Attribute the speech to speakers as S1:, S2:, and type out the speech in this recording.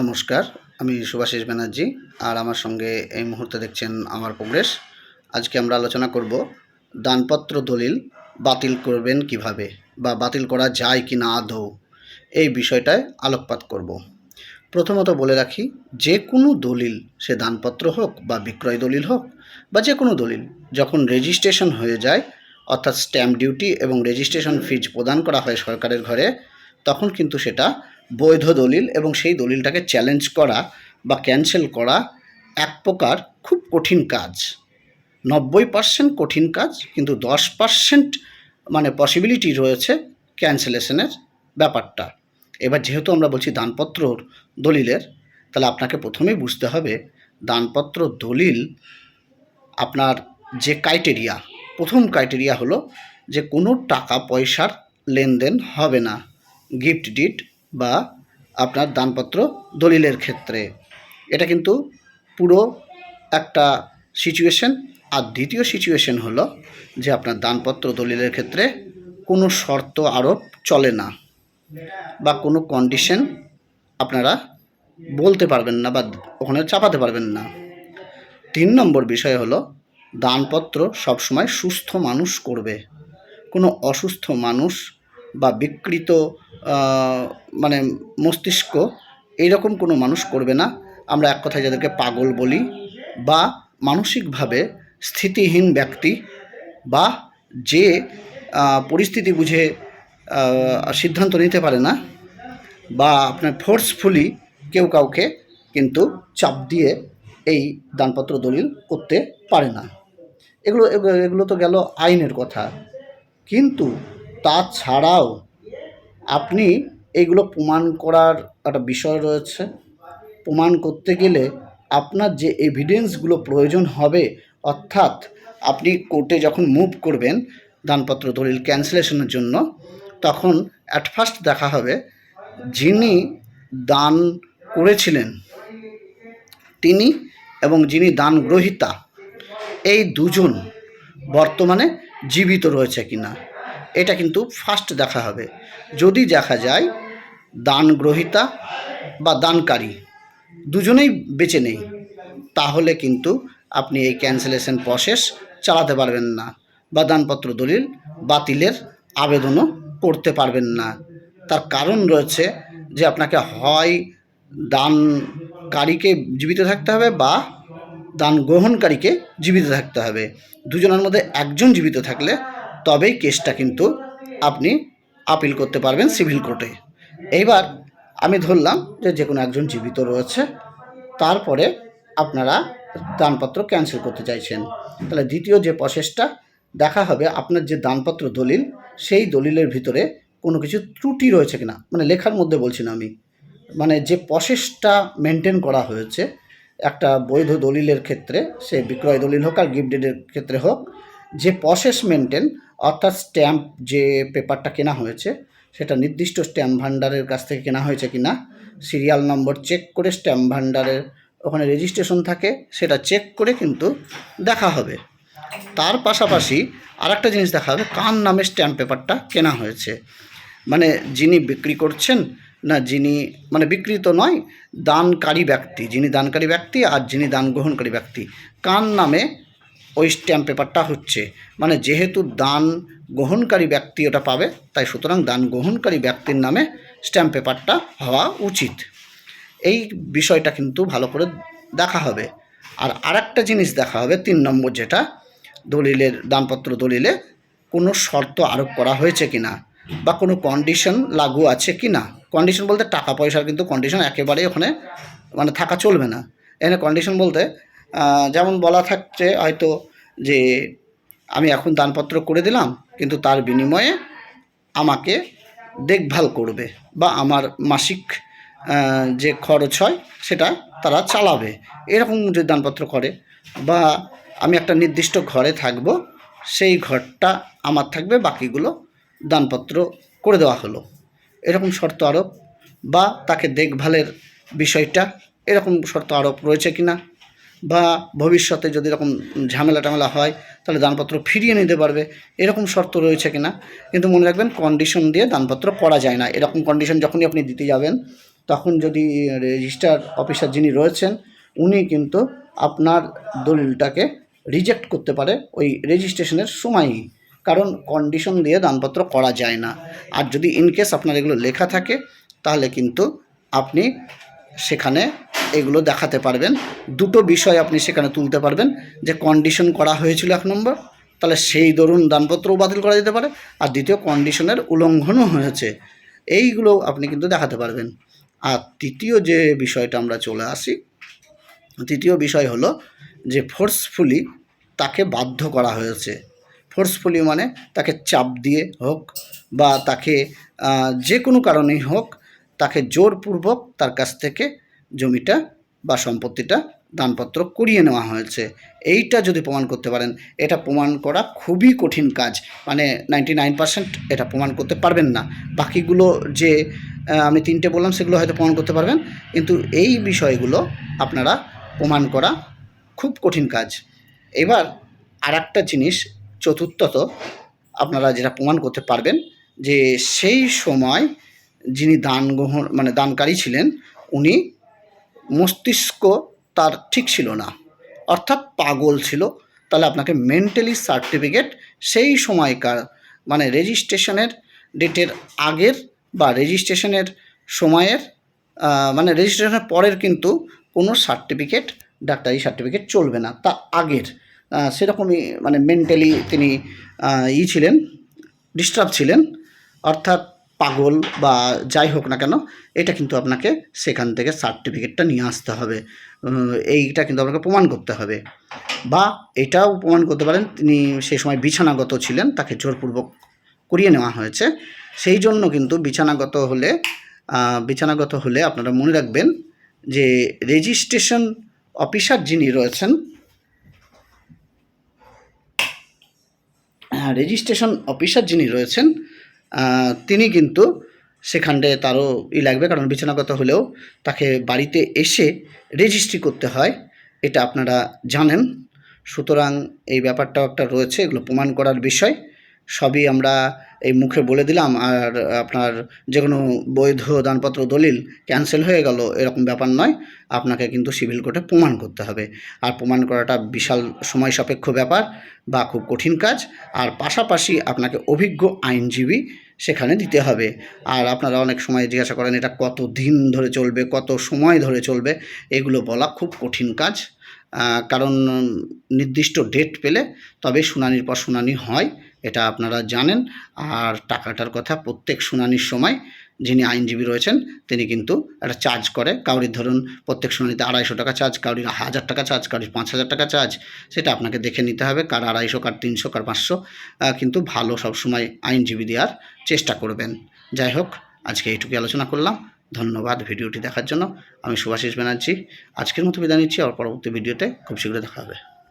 S1: নমস্কার, আমি সুভাষিস ব্যানার্জি আর আমার সঙ্গে এই মুহূর্তে দেখছেন আমার প্রোগ্রেস। আজকে আমরা আলোচনা করব দানপত্র দলিল বাতিল করবেন কীভাবে বা বাতিল করা যায় কি না আদৌ। এই বিষয়টায় আলোকপাত করব। প্রথমত বলে রাখি, যে কোনো দলিল সে দানপত্র হোক বা বিক্রয় দলিল হোক বা যে কোনো দলিল, যখন রেজিস্ট্রেশন হয়ে যায়, অর্থাৎ স্ট্যাম্প ডিউটি এবং রেজিস্ট্রেশন ফিজ প্রদান করা হয় সরকারের ঘরে, তখন কিন্তু সেটা বৈধ দলিল এবং সেই দলিলটাকে চ্যালেঞ্জ করা বা ক্যান্সেল করা এক প্রকার খুব কঠিন কাজ। নব্বই পার্সেন্ট কঠিন কাজ, কিন্তু দশ পার্সেন্ট মানে পসিবিলিটি রয়েছে ক্যান্সেলেশনের ব্যাপারটা। এবার যেহেতু আমরা বলছি দানপত্রর দলিলের, তাহলে আপনাকে প্রথমেই বুঝতে হবে দানপত্র দলিল আপনার যে ক্রাইটেরিয়া প্রথম ক্রাইটেরিয়া হলো যে কোনো টাকা পয়সার লেনদেন হবে না। গিফট ডিট বা আপনার দানপত্র দলিলের ক্ষেত্রে। এটা কিন্তু পুরো একটা সিচুয়েশন আর দ্বিতীয় সিচুয়েশন হলো যে আপনার দানপত্র দলিলের ক্ষেত্রে কোনো শর্ত আরোপ চলে না বা কোনো কন্ডিশন আপনারা বলতে পারবেন না বা ওখানে চাপাতে পারবেন না। তিন নম্বর বিষয় হলো দানপত্র সবসময় সুস্থ মানুষ করবে। কোনো অসুস্থ মানুষ বা বিকৃত মানে মস্তিষ্ক এইরকম কোনো মানুষ করবে না। আমরা এক কথায় যাদেরকে পাগল বলি বা মানসিকভাবে স্থিতিহীন ব্যক্তি বা যে পরিস্থিতি বুঝে সিদ্ধান্ত নিতে পারে না বা আপনার ফোর্সফুলি কেউ কাউকে কিন্তু চাপ দিয়ে এই দানপত্র দলিল করতে পারে না। এগুলো এগুলো তো গেল আইনের কথা। কিন্তু তাছাড়াও আপনি এইগুলো প্রমাণ করার একটা বিষয় রয়েছে। প্রমাণ করতে গেলে আপনার যে এভিডেন্সগুলো প্রয়োজন হবে, অর্থাৎ আপনি কোর্টে যখন মুভ করবেন দানপত্র দলিল ক্যান্সেলেশনের জন্য, তখন অ্যাট ফার্স্ট দেখা হবে যিনি দান করেছিলেন, তিনি এবং যিনি দান গ্রহীতা, এই দুজন বর্তমানে জীবিত রয়েছে কিনা। এটা কিন্তু ফার্স্ট দেখা হবে। যদি দেখা যায় দান গ্রহীতা বা দানকারী দুজনেই বেঁচে নেই, তাহলে কিন্তু আপনি এই ক্যান্সেলেশন প্রসেস চালাতে পারবেন না বা দানপত্র দলিল বাতিলের আবেদনও করতে পারবেন না। তার কারণ রয়েছে যে আপনাকে হয় দানকারীকে জীবিত থাকতে হবে বা দান গ্রহণকারীকে জীবিত থাকতে হবে। দুজনের মধ্যে একজন জীবিত থাকলে তবেই কেসটা কিন্তু আপনি আপিল করতে পারবেন সিভিল কোর্টে। এইবার আমি ধরলাম যে যে কোনো একজন জীবিত রয়েছে, তারপরে আপনারা দানপত্র ক্যান্সেল করতে চাইছেন। তাহলে দ্বিতীয় যে প্রসেসটা দেখা হবে আপনার যে দানপত্র দলিল, সেই দলিলের ভিতরে কোনো কিছু ত্রুটি রয়েছে কিনা। মানে লেখার মধ্যে বলছি না আমি। মানে যে প্রসেসটা মেনটেন করা হয়েছে, একটা বৈধ দলিলের ক্ষেত্রে, সে বিক্রয় দলিল হোক আর গিফট ক্ষেত্রে হোক, যে প্রসেস মেনটেন অর্থাৎ স্ট্যাম্প যে পেপারটা কেনা হয়েছে, সেটা নির্দিষ্ট স্ট্যাম্প ভান্ডারের কাছ থেকে কেনা হয়েছে কি না সিরিয়াল নম্বর চেক করে স্ট্যাম্প ভান্ডারের ওখানে রেজিস্ট্রেশন থাকে, সেটা চেক করে কিন্তু দেখা হবে। তার পাশাপাশি আরেকটা জিনিস দেখা হবে, কার নামে স্ট্যাম্প পেপারটা কেনা হয়েছে? মানে যিনি বিক্রি করছেন না যিনি মানে বিক্রিত নয়, দানকারী ব্যক্তি, যিনি দানকারী ব্যক্তি আর যিনি দান গ্রহণকারী ব্যক্তি, কার নামে ওই স্ট্যাম্প পেপারটা হচ্ছে। মানে যেহেতু দান গ্রহণকারী ব্যক্তি ওটা পাবে, তাই সুতরাং দান গ্রহণকারী ব্যক্তির নামে স্ট্যাম্প পেপারটা হওয়া উচিত। এই বিষয়টা কিন্তু ভালো করে দেখা হবে। আর আরেকটা জিনিস দেখা হবে, তিন নম্বর যেটা, দলিলের, দানপত্র দলিলে কোনো শর্ত আরোপ করা হয়েছে কি না বা কোনো কন্ডিশন লাগু আছে কি না কন্ডিশন বলতে টাকা পয়সার কিন্তু কন্ডিশন একেবারেই ওখানে মানে থাকা চলবে না। এখানে কন্ডিশন বলতে যেমন বলা থাকছে, হয়তো যে আমি এখন দানপত্র করে দিলাম, কিন্তু তার বিনিময়ে আমাকে দেখভাল করবে বা আমার মাসিক যে খরচ হয় সেটা তারা চালাবে। এরকম যদি দানপত্র করে বা আমি একটা নির্দিষ্ট ঘরে থাকব, সেই ঘরটা আমার থাকবে, বাকিগুলো দানপত্র করে দেওয়া হলো। এরকম শর্ত আরোপ বা তাকে দেখভালের বিষয়টা এরকম শর্ত আরোপ রয়েছে কিনা বা ভবিষ্যতে যদি এরকম ঝামেলা টামেলা হয়, তাহলে দানপত্র ফিরিয়ে নিতে পারবে। এরকম শর্ত রয়েছে কিনা? কিন্তু মনে রাখবেন কন্ডিশন দিয়ে দানপত্র করা যায় না। এরকম কন্ডিশন যখনই আপনি দিতে যাবেন, তখন যদি রেজিস্টার অফিসার যিনি রয়েছেন, উনি কিন্তু আপনার দলিলটাকে রিজেক্ট করতে পারে ওই রেজিস্ট্রেশনের সময়ই। কারণ কন্ডিশন দিয়ে দানপত্র করা যায় না। আর যদি ইনকেস আপনার এগুলো লেখা থাকে, তাহলে কিন্তু আপনি সেখানে এগুলো দেখাতে পারবেন। দুটো বিষয় আপনি সেখানে তুলতে পারবেন যে কন্ডিশন করা হয়েছিল এক নম্বর, তাহলে সেই দরুন দানপত্রও বাতিল করা যেতে পারে, আর দ্বিতীয় কন্ডিশনের উল্লঙ্ঘনও হয়েছে। এইগুলো আপনি কিন্তু দেখাতে পারবেন। আর তৃতীয় যে বিষয়টা আমরা চলে আসি, তৃতীয় বিষয় হলো যে ফোর্সফুলি তাকে বাধ্য করা হয়েছে। ফোর্সফুলি মানে তাকে চাপ দিয়ে হোক বা তাকে যে কোনো কারণেই হোক, তাকে জোরপূর্বক তার কাছ থেকে জমিটা বা সম্পত্তিটা দানপত্র করিয়ে নেওয়া হয়েছে। এইটা যদি প্রমাণ করতে পারেন, এটা প্রমাণ করা খুবই কঠিন কাজ। মানে নাইনটি নাইন পার্সেন্ট এটা প্রমাণ করতে পারবেন না। বাকিগুলো যে আমি তিনটে বললাম, সেগুলো হয়তো প্রমাণ করতে পারবেন। কিন্তু এই বিষয়গুলো আপনারা প্রমাণ করা খুব কঠিন কাজ। এবার আর একটা জিনিস, চতুর্থত আপনারা যেটা প্রমাণ করতে পারবেন যে, সেই সময় যিনি দান গ্রহণ মানে দানকারী ছিলেন, উনি মস্তিষ্ক তার ঠিক ছিল না। অর্থাৎ পাগল ছিল। তাহলে আপনাকে মেন্টালি সার্টিফিকেট সেই সময়কার মানে রেজিস্ট্রেশনের ডেটের আগের বা রেজিস্ট্রেশনের সময়ের মানে রেজিস্ট্রেশনের পরের কিন্তু কোনো সার্টিফিকেট ডাক্তারি সার্টিফিকেট চলবে না। তা আগের সেরকমই মানে মেন্টালি তিনি ই ছিলেন ডিস্টার্ব ছিলেন। অর্থাৎ পাগল বা যাই হোক না কেন, এটা কিন্তু আপনাকে সেখান থেকে সার্টিফিকেটটা নিয়ে আসতে হবে। এইটা কিন্তু আপনাকে প্রমাণ করতে হবে। বা এটাও প্রমাণ করতে পারেন, তিনি সেই সময় বিছানাগত ছিলেন, তাকে জোরপূর্বক করিয়ে নেওয়া হয়েছে। সেই জন্য কিন্তু বিছানাগত হলে বিছানাগত হলে আপনারা মনে রাখবেন যে রেজিস্ট্রেশন অফিসার যিনি রয়েছেন রেজিস্ট্রেশন অফিসার যিনি রয়েছেন তিনি কিন্তু সেখানটায় তারও ই লাগবে, কারণ বিছানাগত হলেও তাকে বাড়িতে এসে রেজিস্ট্রি করতে হয়, এটা আপনারা জানেন। সুতরাং এই ব্যাপারটাও একটা রয়েছে, এগুলো প্রমাণ করার বিষয়। সবই আমরা এই মুখে বলে দিলাম আর আপনার যে কোনো বৈধ দানপত্র দলিল ক্যান্সেল হয়ে গেল, এরকম ব্যাপার নয়। আপনাকে কিন্তু সিভিল কোর্টে প্রমাণ করতে হবে। আর প্রমাণ করাটা বিশাল সময় সাপেক্ষ ব্যাপার বা খুব কঠিন কাজ। আর পাশাপাশি আপনাকে অভিজ্ঞ আইনজীবী সেখানে দিতে হবে। আর আপনারা অনেক সময় জিজ্ঞাসা করেন, এটা কত দিন ধরে চলবে, কত সময় ধরে চলবে? এগুলো বলা খুব কঠিন কাজ। কারণ নির্দিষ্ট ডেট পেলে তবে শুনানির পর শুনানি হয়, এটা আপনারা জানেন। আর টাকাটার কথা প্রত্যেক শুনানির সময় যিনি আইনজীবী রয়েছেন, তিনি কিন্তু একটা চার্জ করে। কাউরির ধরুন প্রত্যেক শুনানিতে আড়াইশো টাকা চার্জ কাউরির হাজার টাকা চার্জ কাউরির পাঁচ হাজার টাকা চার্জ সেটা আপনাকে দেখে নিতে হবে। কার আড়াইশো, কার তিনশো, কার পাঁচশো কিন্তু ভালো সবসময় আইনজীবী দেওয়ার চেষ্টা করবেন। যাই হোক, আজকে এইটুকু আলোচনা করলাম। ধন্যবাদ ভিডিওটি দেখার জন্য। আমি সুভাষিস ব্যানার্জি। আজকের মতো বিদায় নিচ্ছি। আর পরবর্তী ভিডিওতে খুব শীঘ্রই দেখা হবে।